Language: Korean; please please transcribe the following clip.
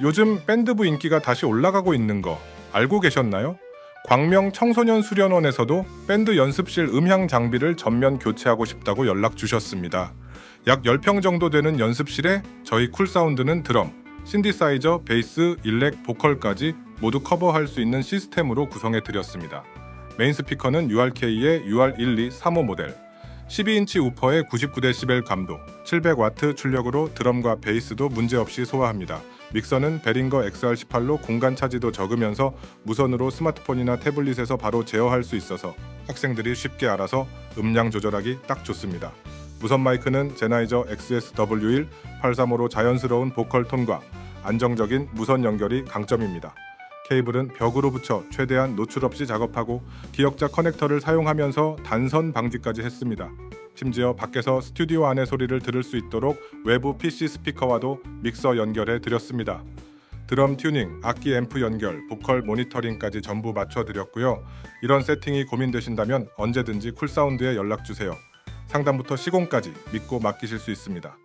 요즘 밴드부 인기가 다시 올라가고 있는 거 알고 계셨나요? 광명 청소년 수련원에서도 밴드 연습실 음향 장비를 전면 교체하고 싶다고 연락 주셨습니다. 약 10평 정도 되는 연습실에 저희 쿨사운드는 드럼, 신디사이저, 베이스, 일렉, 보컬까지 모두 커버할 수 있는 시스템으로 구성해 드렸습니다. 메인 스피커는 URK의 UR12 3호 모델, 12인치 우퍼의 99dB 감도, 700W 출력으로 드럼과 베이스도 문제없이 소화합니다. 믹서는 베링거 XR18로 공간 차지도 적으면서 무선으로 스마트폰이나 태블릿에서 바로 제어할 수 있어서 학생들이 쉽게 알아서 음량 조절하기 딱 좋습니다. 무선 마이크는 제나이저 XSW1 835로 자연스러운 보컬 톤과 안정적인 무선 연결이 강점입니다. 케이블은 벽으로 붙여 최대한 노출 없이 작업하고 기역자 커넥터를 사용하면서 단선 방지까지 했습니다. 심지어 밖에서 스튜디오 안의 소리를 들을 수 있도록 외부 PC 스피커와도 믹서 연결해 드렸습니다. 드럼 튜닝, 악기 앰프 연결, 보컬 모니터링까지 전부 맞춰 드렸고요. 이런 세팅이 고민되신다면 언제든지 쿨사운드에 연락 주세요. 상담부터 시공까지 믿고 맡기실 수 있습니다.